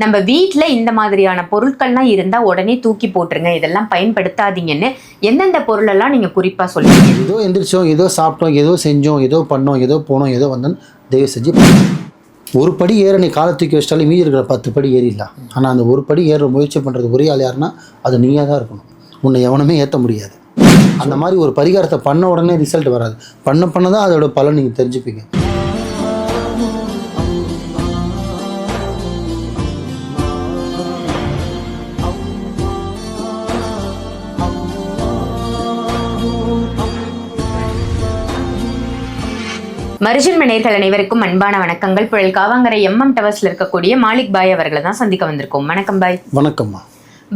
நம்ம வீட்டில் இந்த மாதிரியான பொருட்கள்லாம் இருந்தால் உடனே தூக்கி போட்டுருங்க. இதெல்லாம் பயன்படுத்தாதீங்கன்னு எந்தெந்த பொருளெல்லாம் நீங்கள் குறிப்பாக சொல்லுங்கள் ஏதோ எந்திரிச்சோம் ஏதோ சாப்பிட்டோம் ஏதோ செஞ்சோம் ஏதோ பண்ணோம் ஏதோ போனோம் ஏதோ வந்தோம் தயவு செஞ்சு ஒரு படி ஏற நீ காலை தூக்கி வச்சிட்டாலும் மீதி இருக்கிற பத்து படி ஏறிடலாம். ஆனால் அந்த ஒரு படி ஏற முயற்சி பண்ணுறது ஒரே ஆள் யாருன்னா அது நீயாக தான் இருக்கணும். உன்னை எவனுமே ஏற்ற முடியாது. அந்த மாதிரி ஒரு பரிகாரத்தை பண்ண உடனே ரிசல்ட் வராது. பண்ண பண்ண தான் அதோட பலன் நீங்கள் தெரிஞ்சுப்பீங்க. மருஜன் மனையர்கள் அனைவருக்கும் அன்பான வணக்கங்கள். புயல் காவாங்கரை எம்எம் டவர்ஸ்ல இருக்கக்கூடிய மாலிக் பாய் அவர்களை தான் சந்திக்க வந்திருக்கோம். வணக்கம் பாய். வணக்கம்மா.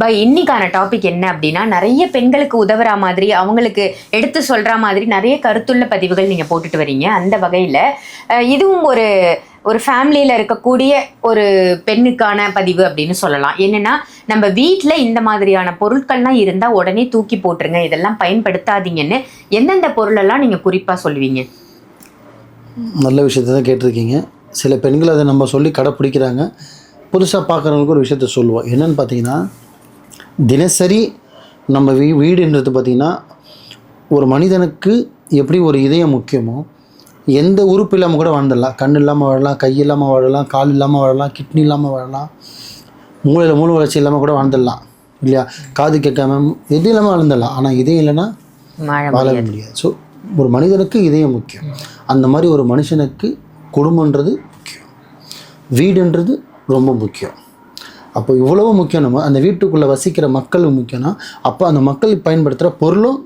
பாய் இன்னைக்கான டாபிக் என்ன அப்படின்னா நிறைய பெண்களுக்கு உதவுற மாதிரி அவங்களுக்கு எடுத்து சொல்ற மாதிரி நிறைய கருத்துள்ள பதிவுகள் நீங்க போட்டுட்டு வரீங்க. அந்த வகையில இதுவும் ஒரு ஒரு ஃபேமிலியில இருக்கக்கூடிய ஒரு பெண்ணுக்கான பதிவு அப்படின்னு சொல்லலாம். என்னன்னா நம்ம வீட்டில் இந்த மாதிரியான பொருட்கள்லாம் இருந்தா உடனே தூக்கி போட்டுருங்க. இதெல்லாம் பயன்படுத்தாதீங்கன்னு எந்தெந்த பொருளெல்லாம் நீங்க குறிப்பா சொல்லுவீங்க? நல்ல விஷயத்தை தான் கேட்டிருக்கீங்க. சில பெண்கள் அதை நம்ம சொல்லி கடைப்பிடிக்கிறாங்க. புதுசாக பார்க்குறவங்களுக்கு ஒரு விஷயத்த சொல்லுவோம் என்னன்னு பார்த்தீங்கன்னா தினசரி நம்ம வீ வீடுன்றது பார்த்திங்கன்னா ஒரு மனிதனுக்கு எப்படி ஒரு இதயம் முக்கியமோ எந்த உறுப்பு இல்லாமல் கூட வாழ்ந்துடலாம். கண் இல்லாமல் வாழலாம் கை இல்லாமல் வாழலாம் கால் இல்லாமல் வாழலாம் கிட்னி இல்லாமல் வாழலாம் மூளையில் மூளை வளர்ச்சி இல்லாமல் கூட வாழ்ந்துடலாம். இல்லையா? காது கேட்காம எது இல்லாமல் வாழ்ந்துடலாம். ஆனால் இதயம் இல்லைன்னா வாழ வாழவே முடியாது. ஸோ ஒரு மனிதனுக்கு இதயம் முக்கியம். அந்த மாதிரி ஒரு மனுஷனுக்கு குடும்பன்றது முக்கியம் வீடுன்றது ரொம்ப முக்கியம். அப்போ இவ்வளவு முக்கியம் நம்ம அந்த வீட்டுக்குள்ளே வசிக்கிற மக்களும் முக்கியம்னா அப்போ அந்த மக்கள் பயன்படுத்துகிற பொருளும்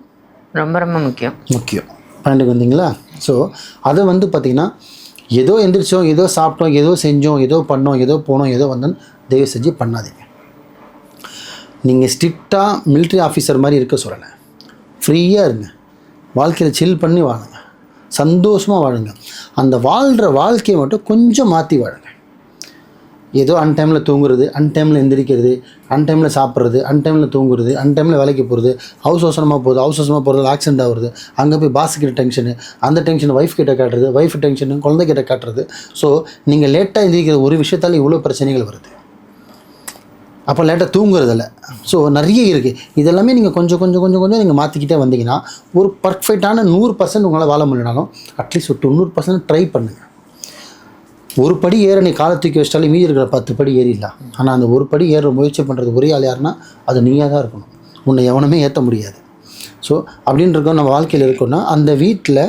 ரொம்ப ரொம்ப முக்கியம். முக்கியம். பாயிண்ட்டுக்கு வந்தீங்களா? ஸோ அதை வந்து பார்த்திங்கன்னா ஏதோ எந்திரிச்சோம் ஏதோ சாப்பிட்டோம் ஏதோ செஞ்சோம் ஏதோ பண்ணோம் ஏதோ போனோம் ஏதோ வந்தோம் தயவு செஞ்சு பண்ணாதீங்க. நீங்கள் ஸ்ட்ரிக்டாக military ஆஃபீஸர் மாதிரி இருக்க சொல்லலை. ஃப்ரீயாக இருங்க. வாழ்க்கையில் சில் பண்ணி வாழுங்க. சந்தோஷமாக வாழுங்க. அந்த வாழ்கிற வாழ்க்கையை மட்டும் கொஞ்சம் மாற்றி வாழுங்க. ஏதோ அன் டைமில் தூங்குறது அன் டைமில் எந்திரிக்கிறது அன் டைமில் சாப்பிட்றது அன் டைமில் தூங்குறது அன் டைமில் வேலைக்கு போகிறது ஹவுஸ் அவசரமாக போகுது ஹவுஸ் அவசரமாக போகிறது ஆக்சிடென்ட் ஆகுறது அங்கே போய் பாஸ் டென்ஷனு அந்த டென்ஷன் ஒய்ஃப் கிட்ட காட்டுறது ஒய்ஃப் டென்ஷனு குழந்தைகிட்ட காட்டுறது. ஸோ நீங்கள் லேட்டாக எந்திரிக்கிற ஒரு விஷயத்தால் இவ்வளோ பிரச்சனைகள் வருது. அப்போ லேட்டாக தூங்குறதில்ல. ஸோ நிறைய இருக்குது இதெல்லாமே நீங்கள் கொஞ்சம் கொஞ்சம் கொஞ்சம் கொஞ்சம் நீங்கள் மாற்றிக்கிட்டே வந்தீங்கன்னா ஒரு பர்ஃபெக்டான நூறு பர்சன்ட் உங்களால் வாழ முடியலனாலும் அட்லீஸ்ட் ஒரு தொண்ணூறு பர்சன்ட் ட்ரை பண்ணுங்கள் ஒரு படி ஏற நீ காலை தூக்கி வச்சிட்டாலே மீதி இருக்கிற பத்து படி ஏறிடலாம். ஆனால் அந்த ஒரு படி ஏற முயற்சி பண்ணுறது ஒரே ஆள் யாருன்னா அது நீயாக தான் இருக்கணும். உன்னை எவனுமே ஏற்ற முடியாது. ஸோ அப்படின்றக்கோ நம்ம வாழ்க்கையில் இருக்கோம்னா அந்த வீட்டில்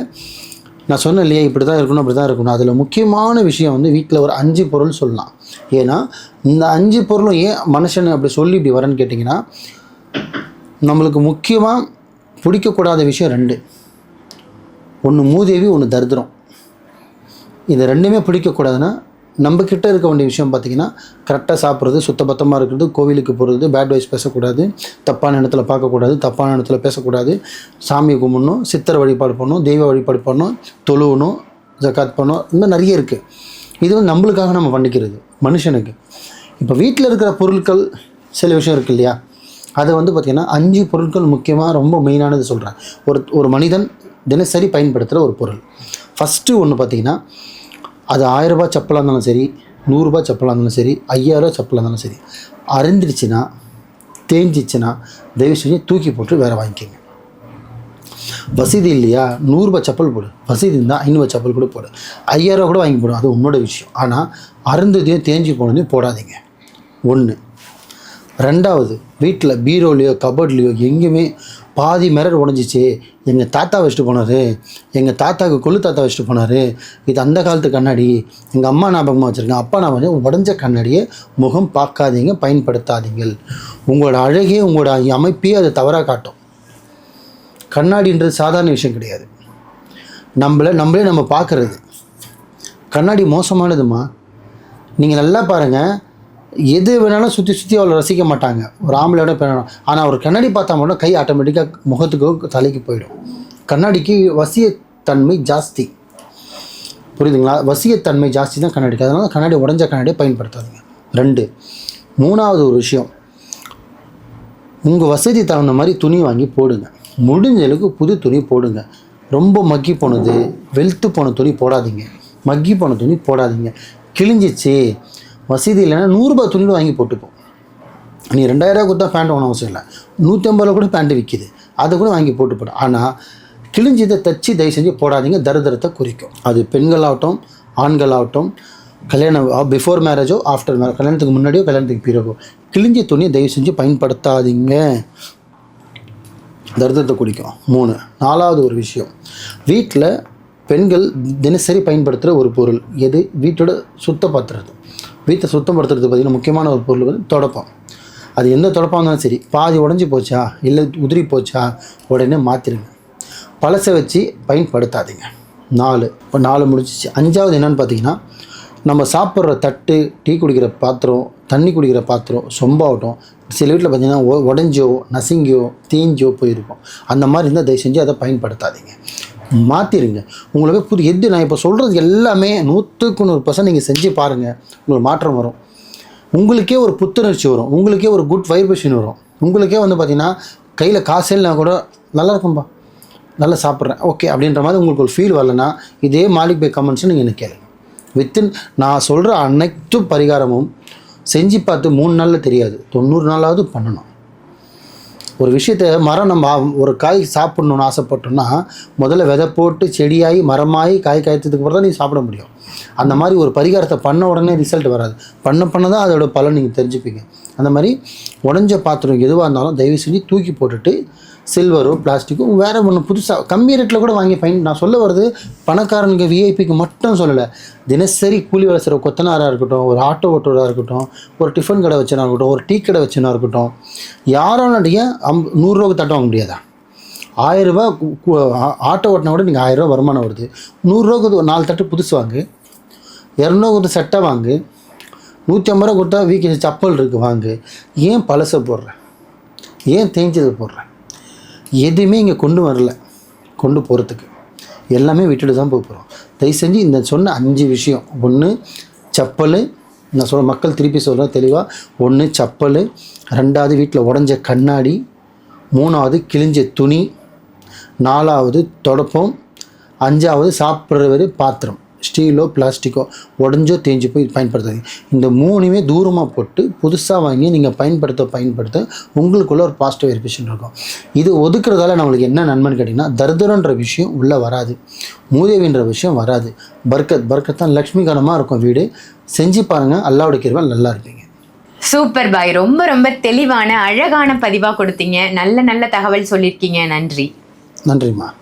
நான் சொன்னேன் இல்லையா இப்படி தான் இருக்கணும் அப்படி தான் இருக்கணும். அதில் முக்கியமான விஷயம் வந்து வீட்டில் ஒரு அஞ்சு பொருள் சொல்லலாம். ஏன்னா இந்த அஞ்சு பொருளும் ஏன் மனுஷன் அப்படி சொல்லி இப்படி வரேன்னு கேட்டிங்கன்னா நம்மளுக்கு முக்கியமாக பிடிக்கக்கூடாத விஷயம் ரெண்டு. ஒன்று மூதேவி ஒன்று தரித்திரம். இது ரெண்டுமே பிடிக்கக்கூடாதுன்னா நம்ம இருக்க வேண்டிய விஷயம் பார்த்தீங்கன்னா கரெக்டாக சாப்பிட்றது சுத்தபத்தமாக இருக்கிறது கோவிலுக்கு போகிறது பேட் வைஸ் பேசக்கூடாது தப்பான இடத்துல பார்க்கக்கூடாது தப்பான இடத்துல பேசக்கூடாது சாமியை கும்பிடணும் சித்தர் வழிபாடு பண்ணணும் தெய்வ வழிபாடு பண்ணணும் தொழுவணும் ஜக்காத் பண்ணணும் இன்னும் நிறைய இருக்குது இது வந்து நம்மளுக்காக நம்ம பண்ணிக்கிறது மனுஷனுக்கு. இப்போ வீட்டில் இருக்கிற பொருட்கள் சில விஷயம் இருக்குது இல்லையா? அதை வந்து பார்த்திங்கன்னா அஞ்சு பொருட்கள் முக்கியமாக ரொம்ப மெயினானது சொல்கிறேன் ஒரு ஒரு மனிதன் தினசரி பயன்படுத்துகிற ஒரு பொருள். ஃபஸ்ட்டு ஒன்று பார்த்திங்கன்னா அது ஆயிரரூபா செப்பலாக இருந்தாலும் சரி நூறுரூபா செப்பலாக இருந்தாலும் சரி ஐயாயிரரூபா செப்பலாக இருந்தாலும் சரி அருந்துருச்சுன்னா தேஞ்சிச்சுன்னா தயவு செஞ்சு தூக்கி போட்டு வேறு வாங்கிக்கோங்க. வசதி இல்லையா? நூறுரூபா செப்பல் போடு. வசதி இருந்தால் ஐநூறுபா செப்பல் கூட போடு. ஐயாயிரம் கூட வாங்கி போடும் அது உன்னோட விஷயம். ஆனால் அருந்ததையும் தேஞ்சு போனதையும் போடாதீங்க. ஒன்று ரெண்டாவது வீட்டில் பீரோலையோ கபட்லையோ எங்கேயுமே பாதி மிரர் உடஞ்சிச்சு. எங்கள் தாத்தா வச்சுட்டு போனார். எங்கள் தாத்தாவுக்கு கொள்ளு தாத்தா வச்சுட்டு போனார். இது அந்த காலத்து கண்ணாடி. எங்கள் அம்மா ஞாபகமாக வச்சுருக்கேன். அப்பா நான் உடஞ்ச கண்ணாடியை முகம் பார்க்காதீங்க பயன்படுத்தாதீங்கள் உங்களோட அழகே உங்களோட அமைப்பே அதை தவறாக காட்டும். கண்ணாடின்றது சாதாரண விஷயம் கிடையாது. நம்மளை நம்மளே நம்ம பார்க்குறது. கண்ணாடி மோசமானதுமா? நீங்கள் நல்லா பாருங்கள் எது வேணாலும் சுற்றி சுற்றி அவ்வளோ ரசிக்க மாட்டாங்க. ஒரு ஆம்பளையோட பெண்ணோட ஆனால் ஒரு கண்ணாடி பார்த்தா மட்டும் கை ஆட்டோமேட்டிக்காக முகத்துக்கோ தலைக்கு போயிடும். கண்ணாடிக்கு வசியத்தன்மை ஜாஸ்தி. புரியுதுங்களா? வசியத்தன்மை ஜாஸ்தி தான் கண்ணாடிக்கு அதனால கண்ணாடி உடஞ்ச கண்ணாடியை பயன்படுத்தாதுங்க. ரெண்டு மூணாவது ஒரு விஷயம். உங்கள் வசதி தகுந்த மாதிரி துணி வாங்கி போடுங்க. முடிஞ்ச அளவுக்கு புது துணி போடுங்க. ரொம்ப மக்கி போனது வெளுத்து போன துணி போடாதீங்க. மக்கி போன துணி போடாதீங்க. கிழிஞ்சிச்சு. வசதி இல்லைன்னா நூறுரூபா துணியில் வாங்கி போட்டுப்போம் நீ ரெண்டாயிரரூவா கொடுத்தா பேண்ட் ஒன்றும் அவசியம் இல்லை. நூற்றி ஐம்பது ரூபா கூட பேண்ட் விற்கிது அதை கூட வாங்கி போட்டு போடும் ஆனால் கிழிஞ்சதை தச்சு தயவு செஞ்சு போடாதீங்க. தரதரத்தை குறிக்கும். அது பெண்களாகட்டும் ஆண்களாகட்டும் கல்யாணம் பிஃபோர் மேரேஜோ ஆஃப்டர் மேரேஜ் கல்யாணத்துக்கு முன்னாடியோ கல்யாணத்துக்கு பிறகோ கிழிஞ்ச துணியை தயவு செஞ்சு பயன்படுத்தாதீங்க. தரித்திரத்தை குடிக்கும். மூணு நாலாவது ஒரு விஷயம். வீட்டில் பெண்கள் தினசரி பயன்படுத்துகிற ஒரு பொருள். எது? வீட்டோட சுத்தப்படுத்துறது. வீட்டை சுத்தப்படுத்துறது பார்த்திங்கன்னா முக்கியமான ஒரு பொருள் வந்து தொடப்பம். அது எந்த தொடப்பாக இருந்தாலும் சரி பாதி உடஞ்சி போச்சா இல்லை உதிரி போச்சா உடனே மாற்றிடுங்க பழசை வச்சு பயன்படுத்தாதீங்க. நாலு இப்போ நாலு முடிச்சிச்சு அஞ்சாவது என்னன்னு பார்த்தீங்கன்னா நம்ம சாப்பிட்ற தட்டு டீ குடிக்கிற பாத்திரம் தண்ணி குடிக்கிற பாத்திரம் சொம்பாகட்டும். சில வீட்டில் பார்த்தீங்கன்னா உ- நசுங்கியோ தீஞ்சோ போயிருக்கும். அந்த மாதிரி இருந்தால் தயவு செஞ்சு அதை பயன்படுத்தாதீங்க. மாற்றிடுங்க உங்களுக்கு புது எது நான் இப்போ சொல்கிறது எல்லாமே நூற்றுக்கு நூறு பர்சன்ட் நீங்கள் செஞ்சு பாருங்கள் உங்களுக்கு மாற்றம் வரும். உங்களுக்கே ஒரு புத்துணர்ச்சி வரும். உங்களுக்கே ஒரு குட் வைப்ரேஷன் வரும். உங்களுக்கே வந்து பார்த்தீங்கன்னா கையில் காசு இல்லைனா கூட நல்லா இருக்கும்பா. நல்லா சாப்பிட்றேன். ஓகே அப்படின்ற மாதிரி உங்களுக்கு ஒரு ஃபீல் வரலன்னா இதே மாலிக் பை கமெண்ட்ஸ் நீங்கள் எனக்கு கேளுங்க. வித்தின் நான் சொல்கிற அனைத்து பரிகாரமும் செஞ்சு பார்த்து மூணு நாளில் தெரியாது. தொண்ணூறு நாளாவது பண்ணணும். ஒரு விஷயத்த மரம் நம்ம ஒரு காய் சாப்பிட்ணுன்னு ஆசைப்பட்டோம்னா முதல்ல விதை போட்டு செடியாகி மரமாகி காய் காய்த்ததுக்கு அப்புறம் தான் நீ சாப்பிட முடியும். அந்த மாதிரி ஒரு பரிகாரத்தை பண்ண உடனே ரிசல்ட் வராது. பண்ண பண்ண தான் அதோட பலன் நீங்கள் தெரிஞ்சுப்பீங்க. அந்த மாதிரி உடஞ்ச பாத்திரம் எதுவாக இருந்தாலும் தயவு செஞ்சு தூக்கி போட்டுட்டு சில்வரோ பிளாஸ்டிக்கோ வேறு ஒன்று புதுசாக கம்மி ரேட்டில் கூட வாங்கி பயன் நான் சொல்ல வர்றது பணக்காரனுக்கு விஐபிக்கு மட்டும் சொல்லலை. தினசரி கூலி வேலை செய்கிற கொத்தனாராக இருக்கட்டும் ஒரு ஆட்டோ ஓட்டுவராக இருக்கட்டும் ஒரு டிஃபன் கடை வச்சனா இருக்கட்டும் ஒரு டீ கடை வச்சனா இருக்கட்டும் யாராலும் அம் நூறுரூவாக்கு தட்ட வாங்க முடியாதா? ஆயிரரூபா ஆட்டோ ஓட்டினா கூட நீங்கள் ஆயிரரூபா வருமானம் வருது. நூறுரூவாக்கு ஒரு நாலு தட்டு புதுசு வாங்கு. இரநூறுவா கொடுத்து சட்டை வாங்கு. நூற்றி ஐம்பது ரூபா கொடுத்தா வீக்கில் சப்பல் இருக்குது வாங்கு. ஏன் பழசை போடுறேன் ஏன் தேஞ்சதை போடுறேன் எதுவுமே இங்கே கொண்டு வரல. கொண்டு போகிறதுக்கு எல்லாமே விட்டுட்டு தான் போக போகிறோம் தயவு செஞ்சு இந்த சொன்ன அஞ்சு விஷயம். ஒன்று செப்பல் நான் சொல்ல மக்கள் திருப்பி சொல்கிறேன் தெளிவாக ஒன்று செப்பல் ரெண்டாவது வீட்டில் உடஞ்ச கண்ணாடி மூணாவது கிழிஞ்ச துணி நாலாவது தொடப்பம் அஞ்சாவது சாப்பிட்றவர் பாத்திரம். ஸ்டீலோ பிளாஸ்டிக்கோ உடஞ்சோ தேஞ்சு போய் பயன்படுத்தாதீங்க. இந்த மூணுமே தூரமாக போட்டு புதுசாக வாங்கி நீங்கள் பயன்படுத்த பயன்படுத்த உங்களுக்குள்ள ஒரு பாசிட்டிவ் வெரிஃபிகேஷன் இருக்கும். இது ஒதுக்குறதால நம்மளுக்கு என்ன நன்மைன்னு கேட்டிங்கன்னா தரித்திரன்ற விஷயம் உள்ளே வராது. மூதேவின்ற விஷயம் வராது. பர்கத் பர்கத் தான் லக்ஷ்மிகரமாக இருக்கும் வீடு. செஞ்சு பாருங்கள் அல்லாவுடைய கிருபை நல்லா இருப்பீங்க. சூப்பர் பாய். ரொம்ப ரொம்ப தெளிவான அழகான பதிவா கொடுத்தீங்க. நல்ல நல்ல தகவல் சொல்லியிருக்கீங்க. நன்றி. நன்றிம்மா.